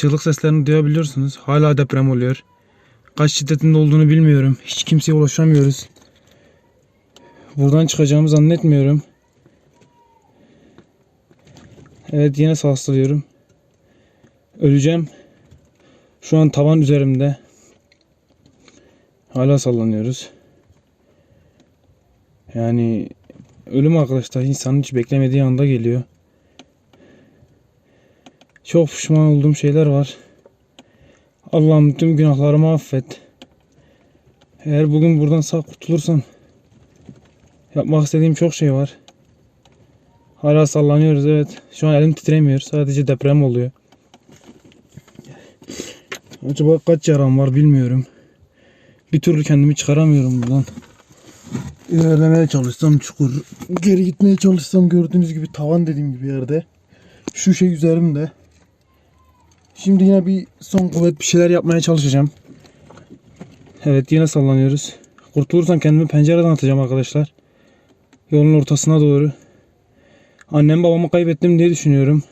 çığlık seslerini duyabiliyorsunuz. Hala deprem oluyor. Kaç şiddetinde olduğunu bilmiyorum. Hiç kimseye ulaşamıyoruz. Buradan çıkacağımı zannetmiyorum. Evet yine sarsılıyorum. Öleceğim. Şu an tavan üzerimde. Hala sallanıyoruz. Yani ölüm arkadaşlar insanın hiç beklemediği anda geliyor. Çok pişman olduğum şeyler var. Allah'ım tüm günahlarımı affet. Eğer bugün buradan sağ kurtulursam yapmak istediğim çok şey var. Hala sallanıyoruz evet. Şu an elim titremiyor. Sadece deprem oluyor. Acaba kaç yaram var bilmiyorum. Bir türlü kendimi çıkaramıyorum buradan. İlerlemeye çalışsam çukur. Geri gitmeye çalışsam gördüğünüz gibi tavan dediğim gibi yerde. Şu şey üzerimde. Şimdi yine bir son kuvvet bir şeyler yapmaya çalışacağım. Evet yine sallanıyoruz. Kurtulursam kendimi pencereden atacağım arkadaşlar. Yolun ortasına doğru. Annem babamı kaybettim diye düşünüyorum.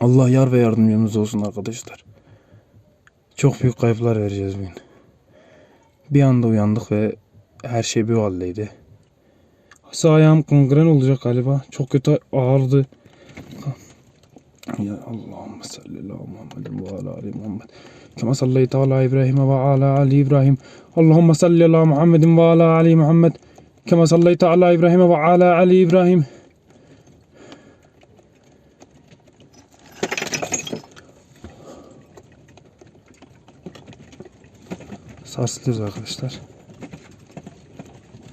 Allah yar ve yardımcımız olsun arkadaşlar. Çok büyük kayıplar vereceğiz bugün. Bir anda uyandık ve her şey bir haldeydi. Sağ ayağım kongren olacak galiba. Çok kötü ağırdı. Ya Allahümme salli ala Muhammedin ve ala ali Muhammed. Kema sallayti ala İbrahim ve ala ali İbrahim. Allahümme salli ala Muhammedin ve ala ali Muhammed. Kema sallayti ala İbrahim ve ala ali İbrahim. Sarsılıyoruz arkadaşlar.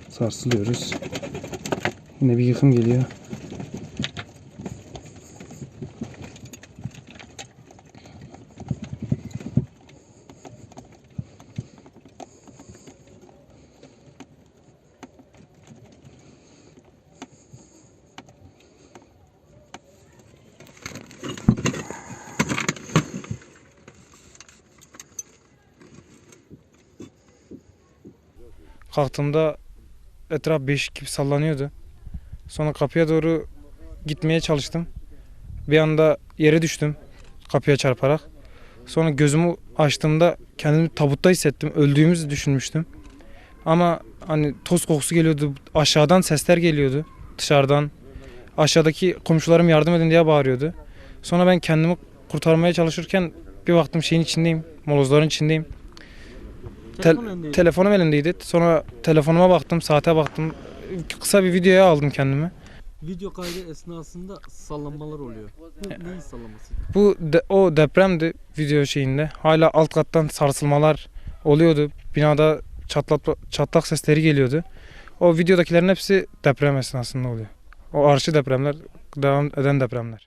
Sarsılıyoruz. Yine bir yıkım geliyor. Kalktığımda etraf beşik gibi sallanıyordu. Sonra kapıya doğru gitmeye çalıştım. Bir anda yere düştüm kapıya çarparak. Sonra gözümü açtığımda kendimi tabutta hissettim. Öldüğümüzü düşünmüştüm. Ama hani toz kokusu geliyordu. Aşağıdan sesler geliyordu. Dışarıdan. Aşağıdaki komşularım yardım edin diye bağırıyordu. Sonra ben kendimi kurtarmaya çalışırken bir baktım şeyin içindeyim. Molozların içindeyim. Telefon önündeydi. Telefonum elimdeydi. Sonra telefonuma baktım, saate baktım. Kısa bir videoya aldım kendimi. Video kaydı esnasında sallanmalar oluyor. Bu neyin sallaması? Bu de- o depremdi video şeyinde. Hala alt kattan sarsılmalar oluyordu. Binada çatlak çatlak sesleri geliyordu. O videodakilerin hepsi deprem esnasında oluyor. O arşi depremler, devam eden depremler.